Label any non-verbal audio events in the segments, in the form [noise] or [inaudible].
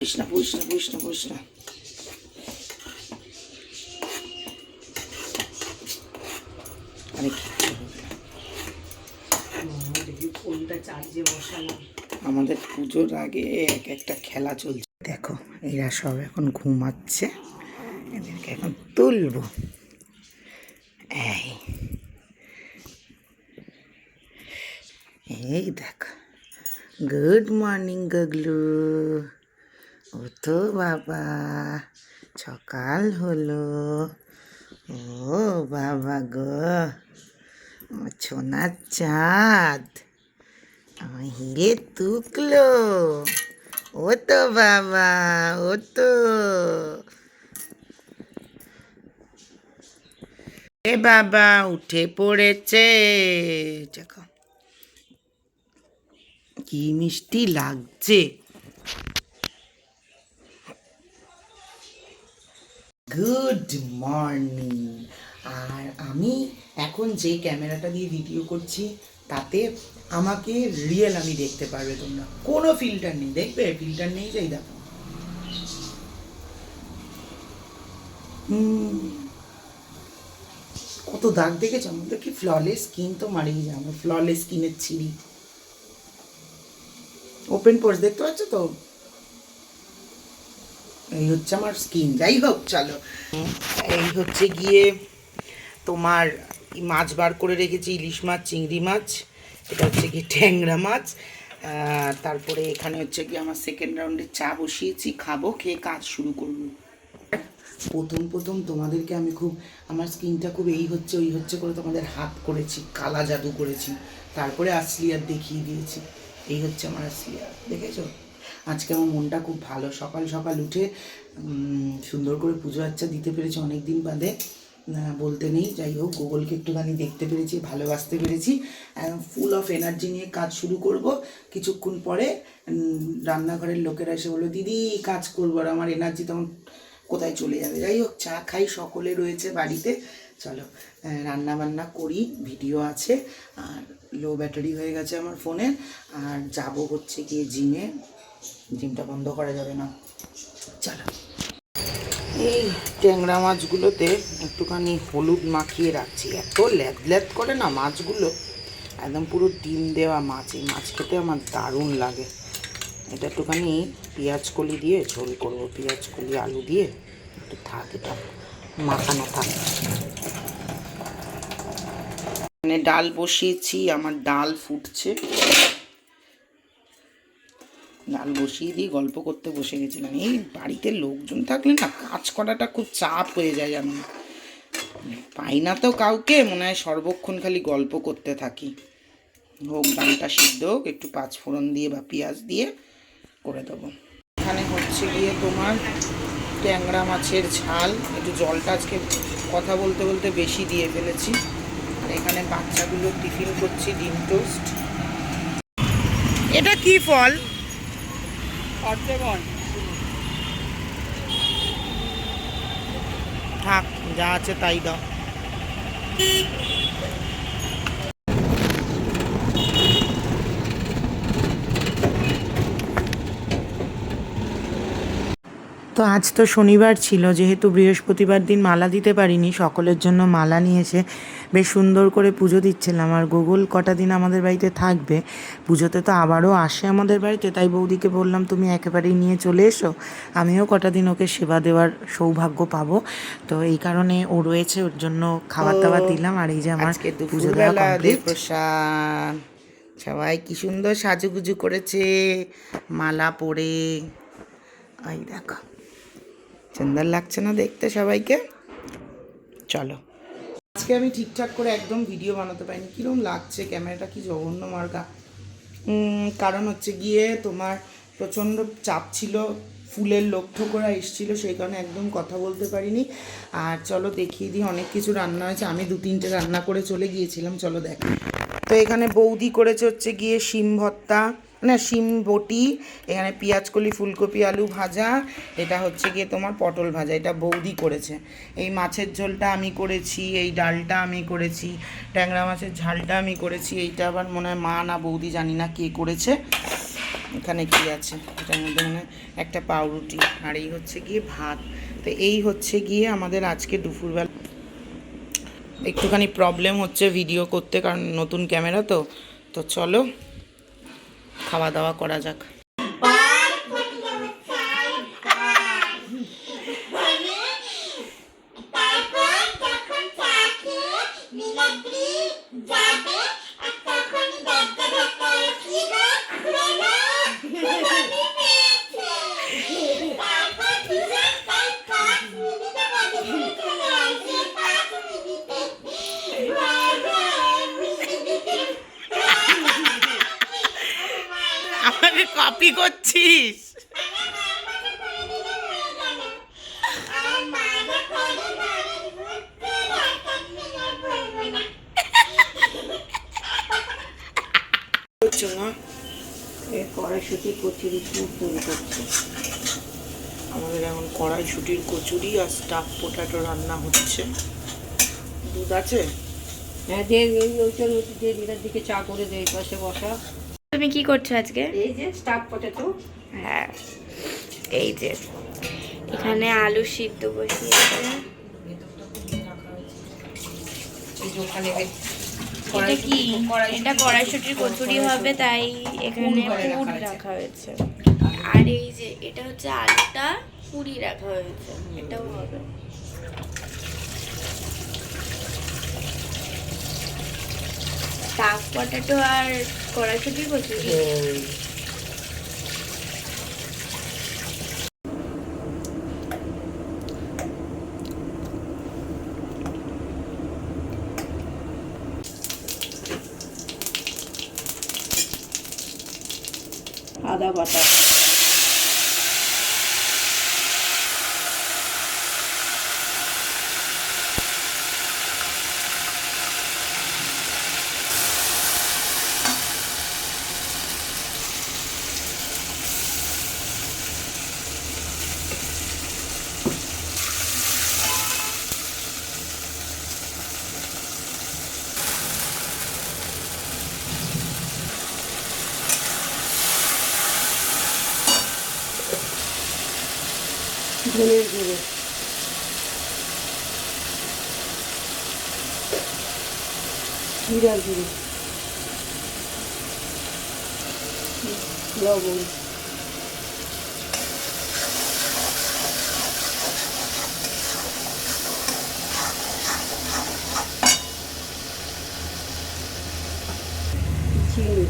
বুঝিস না বুঝিস না বুঝিস না বুঝিস না আমাদের পুজোর আগে এক একটা খেলা চলছে। দেখো, এরা সব এখন ঘুমাচ্ছে। এদেরকে এখন তুলবো। এই। দেখো। গুড মর্নিং গগলু ও তো বাবা, সকাল হলো। ও বাবা গো সোনার চাঁদ আমার হিরে তুকলো। ও তো বাবা, ও তো। এ বাবা, উঠে পড়েছে। কি মিষ্টি লাগছে। গুড মর্নিং আর আমি এখন যে ক্যামেরাটা দিয়ে ভিডিও করছি, তাতে আমাকে রিয়েল আমি দেখতে পারবে তোমরা। কোনো ফিল্টার নেই। দেখবে? ফিল্টার নেই যাই দেখো। কত দাগ দেখেছ? আমাদের কি ফ্ললেস স্কিন তো মারিয়ে যায় আমার ফ্ললেস স্কিনের ছিঁড়ি। ওপেন পোর্স দেখতে পাচ্ছ তো? এই হচ্ছে আমার স্কিন যাই হোক, চলো। এই হচ্ছে গিয়ে তোমার মাছ বার করে রেখেছি, ইলিশ মাছ, চিংড়ি মাছ, এটা হচ্ছে কি ট্যাংরা মাছ। তারপরে এখানে হচ্ছে কি আমার সেকেন্ড রাউন্ডে চা বসিয়েছি, খাব, খেয়ে কাজ শুরু করব। প্রথম প্রথম তোমাদেরকে আমি খুব, আমার স্কিনটা খুব এই হচ্ছে, ওই হচ্ছে করে তোমাদের হাত করেছি, কালা জাদু করেছি। তারপরে আসলিয়ার দেখিয়ে দিয়েছি। এই হচ্ছে আমার আসলিয়ার দেখেছ? আজকে আমার মনটা খুব ভালো। সকাল সকাল উঠে সুন্দর করে পুজো আচ্ছা দিতে পেরেছি অনেক দিন বাদে বলতে নেই, যাই হোক, গুগলকে একটুখানি দেখতে পেরেছি, ভালোবাসতে পেরেছি। ফুল অফ এনার্জি নিয়ে কাজ শুরু করব। কিছুক্ষণ পরে রান্নাঘরের লোকেরা এসে বলল, দিদি, কাজ করব আর আমার এনার্জি তখন কোথায় চলে যাবে? যাই হোক, চা খাই, সকলে রয়েছে বাড়িতে। চলো রান্না বান্না করি, ভিডিও আছে। আর লো ব্যাটারি হয়ে গেছে আমার ফোনে আর যাব হচ্ছে গিয়ে জিমে জিমটা বন্ধ করা যাবে না। চলো। এই ট্যাংরা মাছগুলোতে একটুখানি হলুদ মাখিয়ে রাখছি। এত ল্যাদ ল্যাদ করে না মাছগুলো। একদম পুরো ডিম দেওয়া মাছ। এই মাছ খেতে আমার দারুণ লাগে। এটা একটুখানি পেঁয়াজ কলি দিয়ে ঝোল করব। পেঁয়াজ কলি, আলু দিয়ে একটু থাক, এটা মাখানো থাক। মানে ডাল বসিয়েছি, আমার ডাল ফুটছে। ডাল বসিয়ে দিয়ে গল্প করতে বসে গেছিলাম। এই বাড়িতে লোকজন থাকলে না কাজ করাটা খুব চাপ হয়ে যায় আমি। পাই না তো কাউকে, মনে হয় সর্বক্ষণ খালি গল্প করতে থাকি। হোক ডালটা সিদ্ধ হোক, একটু পাঁচ ফোড়ন দিয়ে বা পেঁয়াজ দিয়ে করে দেবো। এখানে হচ্ছে গিয়ে তোমার ট্যাংরা মাছের ঝাল। একটু জলটা আজকে কথা বলতে বলতে বেশি দিয়ে ফেলেছি। আর এখানে বাচ্চাগুলো টিফিন করছি, ডিম টোস্ট। এটা কি ফল? থাক যা আছে তাই দাও। তো আজ তো শনিবার ছিল যেহেতু বৃহস্পতিবার দিন মালা দিতে পারিনি সকলের জন্য মালা নিয়েছে। বেশ সুন্দর করে পুজো দিচ্ছিলাম। আর গুগল কটা দিন আমাদের বাড়িতে থাকবে পুজোতে তো আবারও আসে আমাদের বাড়িতে। তাই বৌদিকে বললাম তুমি একেবারেই নিয়ে চলে এসো। আমিও কটা দিন ওকে সেবা দেওয়ার সৌভাগ্য পাবো। তো এই কারণে ও রয়েছে ওর জন্য খাবার দাবার দিলাম। আর এই যে আমার পুজো দেওয়া সবাই কি সুন্দর সাজুগুজু করেছে মালা পরে। দেখো সুন্দর লাগছে না দেখতে সবাইকে? চলো। আজকে আমি ঠিকঠাক করে একদম ভিডিও বানাতে পারিনি। কীরকম লাগছে ক্যামেরাটা কি জঘন্য উম, কারণ হচ্ছে গিয়ে তোমার প্রচণ্ড চাপ ছিল ফুলের লক্ষ্য করা এসেছিল সেই কারণে একদম কথা বলতে পারিনি। আর চলো দেখিয়ে দিই অনেক কিছু রান্না হয়েছে। আমি দু তিনটে রান্না করে চলে গিয়েছিলাম চলো দেখ। তো এখানে বৌদি করেছে হচ্ছে গিয়ে শিম ভর্তা না, শিম বটি, এখানে পেঁয়াজ কলি, ফুলকপি, আলু ভাজা, এটা হচ্ছে গিয়ে তোমার পটল ভাজা, এটা বৌদি করেছে। এই মাছের ঝোলটা আমি করেছি, এই ডালটা আমি করেছি, ট্যাংরা মাছের ঝালটা আমি করেছি, এইটা আবার মনে হয় মা না বৌদি জানি না কে করেছে। এখানে কি আছে? এটার মধ্যে মানে একটা পাউরুটি, আর এই হচ্ছে গিয়ে ভাত। তো এই হচ্ছে গিয়ে আমাদের আজকে দুপুরবেলা। একটুখানি প্রবলেম হচ্ছে ভিডিও করতে, কারণ নতুন ক্যামেরা তো। তো চলো খাওয়া দাওয়া করা যাক। না করছিস? কড়াইশুটি কচুরি তৈরি করছে। আমাদের এখন কড়াইশুটির কচুরি আর স্টাফ পোটাটো রান্না হচ্ছে। দুধ আছে? হ্যাঁ দিয়ে ওই ওইটার মধ্যে দিয়ে দিদার দিকে চা করে দেয় পাশে বসা। তুমি কি করছ আজকে? এই যে স্টাফ পটেটো হ্যাঁ এই যে। এখানে আলু সিদ্ধ বসিয়েছে এটা কি? এটা কড়াইশুটির কচুরি হবে তাই এখানে পুর রাখা হয়েছে। আর এই যে এটা হচ্ছে আলুটা পুরি রাখা হয়েছে। এটাও হবে। পটেটো আর কড়াইশুটির কচুরি আদা বাটা। ধনের গুঁড়ো জিরার গুঁড়ো লবণ চিনি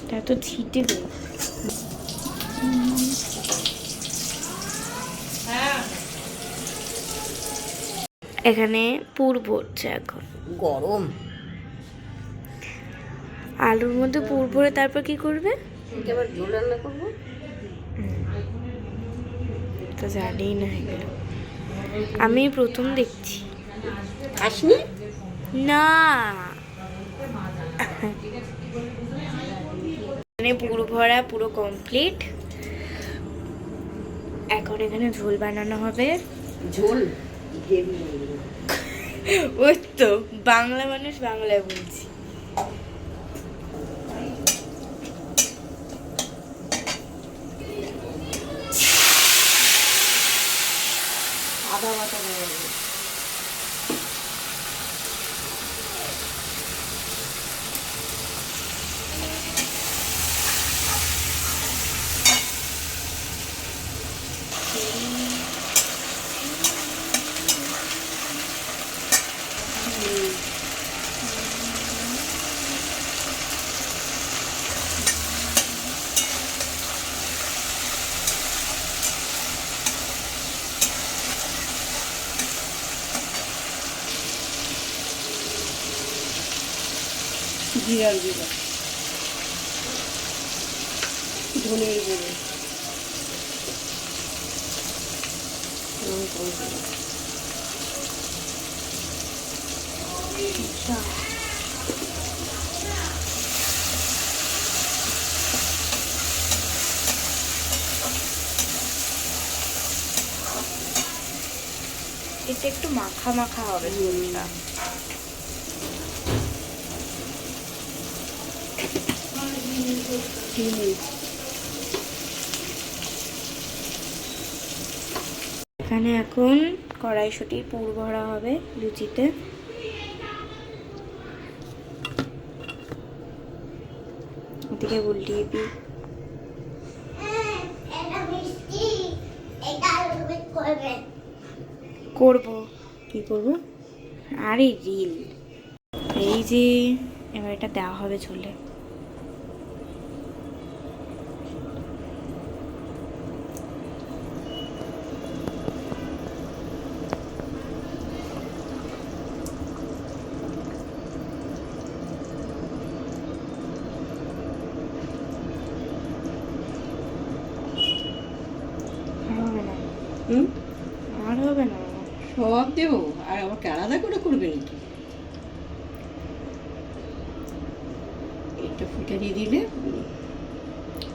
এটা তো ছিটে এখানে পুর ভরছে এখন। গরম। আলুর মধ্যে পুর ভরে তারপর কি করবে? আবার ঝোল রান্না করব। তো জানি না এগুলো। আমি প্রথম দেখছি। খাসনি? না। এখানে পুরো ভরা পুরো কমপ্লিট এখন এখানে ঝোল বানানো হবে। ঝোল? ওই তো বাংলা মানুষ বাংলায় বলছি। জিরার গুঁড়ো। ধনের গুঁড়ো লঙ্কার গুঁড়ো এটা একটু মাখা মাখা হবে ঝোলটা। এখানে এখন কড়াইশুটির পুর ভরা হবে লুচিতে। ওদিকে উল্টিয়ে দিই। এটা মিষ্টি এটা আলু করবেন করব। কি করব? আরে রিল। এই যে, এবার এটা দেওয়া হবে ঝোলে আর হবে না। হুম দেব আর আমাকে আলাদা করে করবে নাকি? এটা ফুটে দিয়ে দিলে?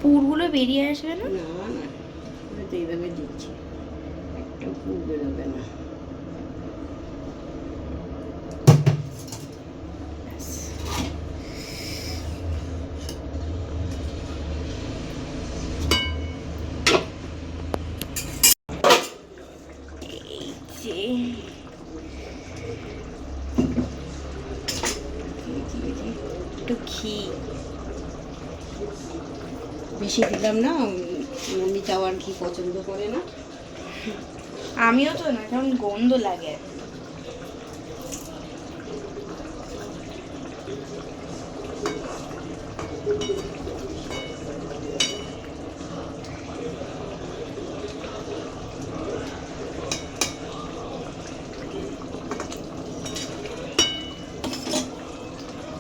পুরগুলো বেরিয়ে আসবে না? না না এইভাবে দিচ্ছি। একটা পুর বেরোবে না যে একটু ঘি। বেশি দিলাম না মম্মি আর ঘি পছন্দ করে না। আমিও তো না, কারণ গন্ধ লাগে।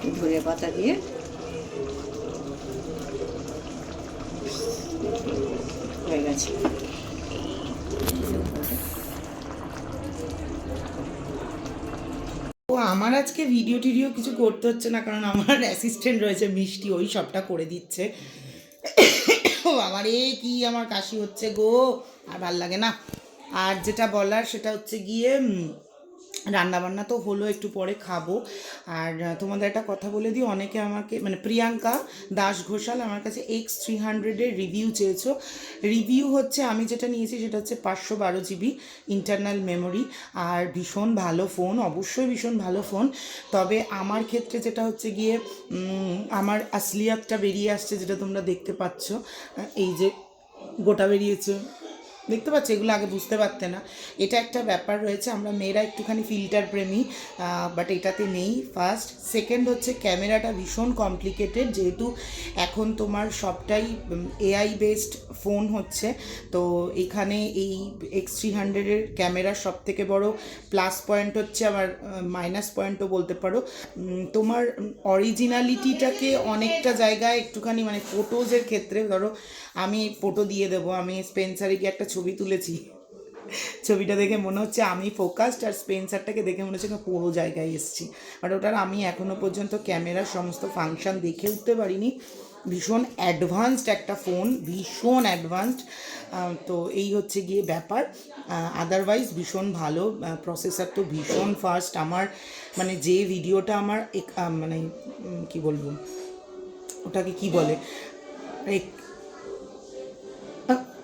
একটু ধনে পাতা দিয়ে। হয়ে গেছে। ও, আমার আজকে ভিডিও টিডিও কিছু করতে হচ্ছে না, কারণ আমার অ্যাসিস্ট্যান্ট রয়েছে মিষ্টি, ওই সবটা করে দিচ্ছে। ও আমার এ কি আমার কাশি হচ্ছে গো, আর ভালো লাগে না। আর যেটা বলার সেটা হচ্ছে গিয়ে রান্নাবান্না তো হলো, একটু পরে খাব। আর তোমাদের একটা কথা বলে দিই, অনেকে আমাকে মানে প্রিয়াঙ্কা দাস ঘোষাল আমার কাছে এক্স থ্রি হান্ড্রেডের রিভিউ চেয়েছো। রিভিউ হচ্ছে, আমি যেটা নিয়েছি সেটা হচ্ছে পাঁচশো বারো জিবি ইন্টারনাল মেমোরি আর ভীষণ ভালো ফোন অবশ্যই ভীষণ ভালো ফোন তবে আমার ক্ষেত্রে যেটা হচ্ছে গিয়ে আমার আসলিয়াতটা বেরিয়ে আসছে, যেটা তোমরা দেখতে পাচ্ছ। এই যে গোটা বেরিয়েছে। দেখতে পাচ্ছ, এগুলো আগে বুঝতে পারতে না। এটা একটা ব্যাপার রয়েছে, আমরা মেয়েরা একটুখানি ফিল্টার প্রেমী বাট এটাতে নেই ফার্স্ট সেকেন্ড হচ্ছে, ক্যামেরাটা ভীষণ কমপ্লিকেটেড যেহেতু এখন তোমার সবটাই এআই বেসড ফোন হচ্ছে, তো এখানে এই এক্স থ্রি হান্ড্রেডের ক্যামেরার সব থেকে বড় প্লাস পয়েন্ট হচ্ছে আবার মাইনাস পয়েন্টও বলতে পারো। তোমার অরিজিনালিটিটাকে অনেকটা জায়গায় একটুখানি মানে ফোটোজের ক্ষেত্রে ধরো, আমি ফটো দিয়ে দেবো, আমি স্পেন্সারে গিয়ে একটা ছবি তুলেছি। ছবিটা দেখে মনে হচ্ছে আমি ফোকাসড আর স্পেন্সারটাকে দেখে মনে হচ্ছে পুরো জায়গায় এসেছি। বাট ওটার আমি এখনও পর্যন্ত ক্যামেরার সমস্ত ফাংশন দেখে উঠতে পারিনি। ভীষণ অ্যাডভান্সড একটা ফোন ভীষণ অ্যাডভান্সড তো এই হচ্ছে গিয়ে ব্যাপার। আদারওয়াইজ ভীষণ ভালো। প্রসেসর তো ভীষণ ফাস্ট আমার মানে যে ভিডিওটা আমার মানে কি বলব? ওটাকে কি বলে?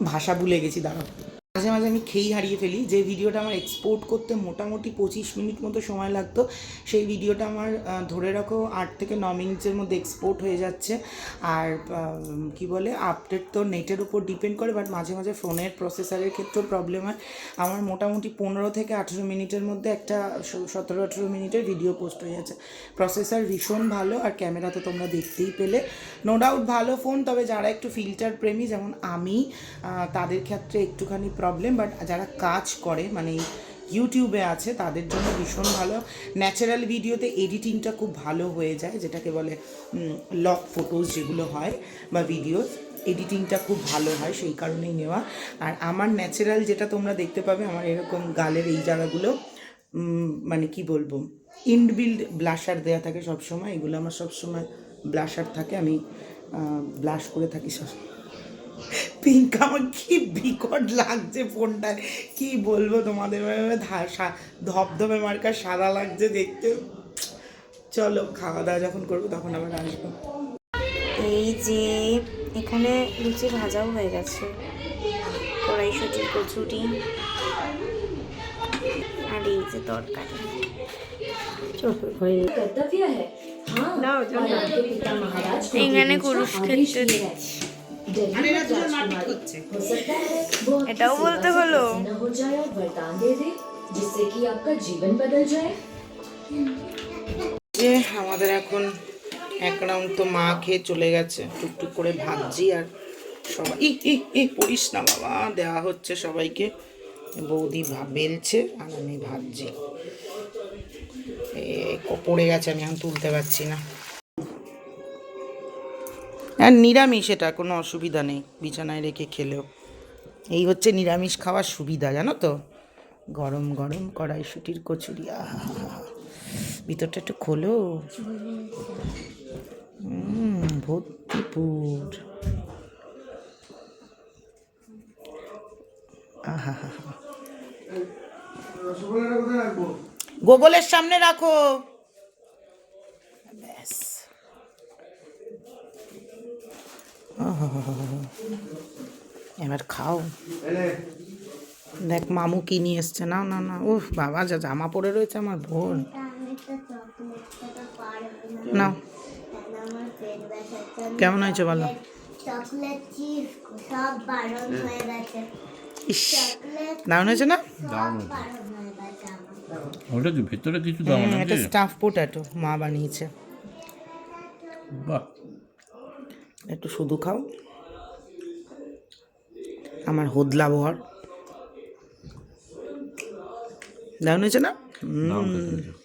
ভাষা ভুলে গেছি দাঁড়াও। মাঝে মাঝে আমি খেয়েই হারিয়ে ফেলি। যে ভিডিওটা আমার এক্সপোর্ট করতে মোটামুটি পঁচিশ মিনিট মতো সময় লাগতো, সেই ভিডিওটা আমার ধরে রাখো আট থেকে ন মিনিটের মধ্যে এক্সপোর্ট হয়ে যাচ্ছে। আর কি বলে আপডেট তো নেটের উপর ডিপেন্ড করে বাট মাঝে মাঝে ফোনের প্রসেসারের ক্ষেত্রেও প্রবলেম হয়। আমার মোটামুটি পনেরো থেকে আঠেরো মিনিটের মধ্যে একটা সতেরো আঠেরো মিনিটের ভিডিও পোস্ট হয়ে যাচ্ছে। প্রসেসার ভীষণ ভালো, আর ক্যামেরা তো তোমরা দেখতেই পেলে। নো ডাউট ভালো ফোন তবে যারা একটু ফিল্টার প্রেমী, যেমন আমি তাদের ক্ষেত্রে একটুখানি প্রবলেম বাট যারা কাজ করে মানে ইউটিউবে আছে, তাদের জন্য ভীষণ ভালো। ন্যাচারাল ভিডিওতে এডিটিংটা খুব ভালো হয়ে যায়, যেটাকে বলে লক ফটোজ যেগুলো হয় বা ভিডিও এডিটিংটা খুব ভালো হয়, সেই কারণেই নেওয়া। আর আমার ন্যাচারাল যেটা তোমরা দেখতে পাবে, আমার এরকম গালের এই জায়গাগুলো মানে কি বলব ইনবিল্ড ব্লাশার দেওয়া থাকে সবসময়, এগুলো আমার সবসময় ব্লাশার থাকে, আমি ব্লাশ করে থাকি সব পিঙ্ক আমার কি বিকট লাগছে ফোনটায়। কি বলব তোমাদের? ধপধপে মার্কা সাদা লাগছে দেখতে। চলো খাওয়া দাওয়া যখন করব তখন আবার আসব। এই যে এখানে লুচি ভাজাও হয়ে গেছে। কড়াইশুটির কচুরি। আর এই যে তরকারি। এখানে কুরুক্ষেত্র দেখছি। এটাও বলতে হলো। যে আমাদের এখন এক রাউন্ড তো মা খেয়ে চলে গেছে। টুকটুক করে ভাবছি আর সবাই ই ই পড়িস না বাবা। দেওয়া হচ্ছে সবাইকে। বৌদি বেলছে আর আমি ভাবছি। পড়ে গেছে আমি এখন তুলতে পারছি না। আর নিরামিষ এটা কোনো অসুবিধা নেই বিছানায় রেখে খেলেও। এই হচ্ছে নিরামিষ খাওয়ার সুবিধা জানো তো? গরম গরম কড়াইশুটির কচুরি ভিতরটা একটু খোলো। ভর্তিপুর আহা গোগলের সামনে রাখো। [laughs] এবার খাও। দেখ মামু কি নিয়ে এসছে। না না না উফ বাবা যা জামা পরে রয়েছে আমার বোন। নাও। কেমন হয়েছে বলো? হয়ে দারুণ হয়েছে না? হয়ে ওটা কি ভেতরে কিছু দাও না এটা স্টাফ পোটাটো মা বানিয়েছে। বাহ। একটু শুধু খাও। আমার হোদলা বর। দারুণ হয়েছে না? হুম।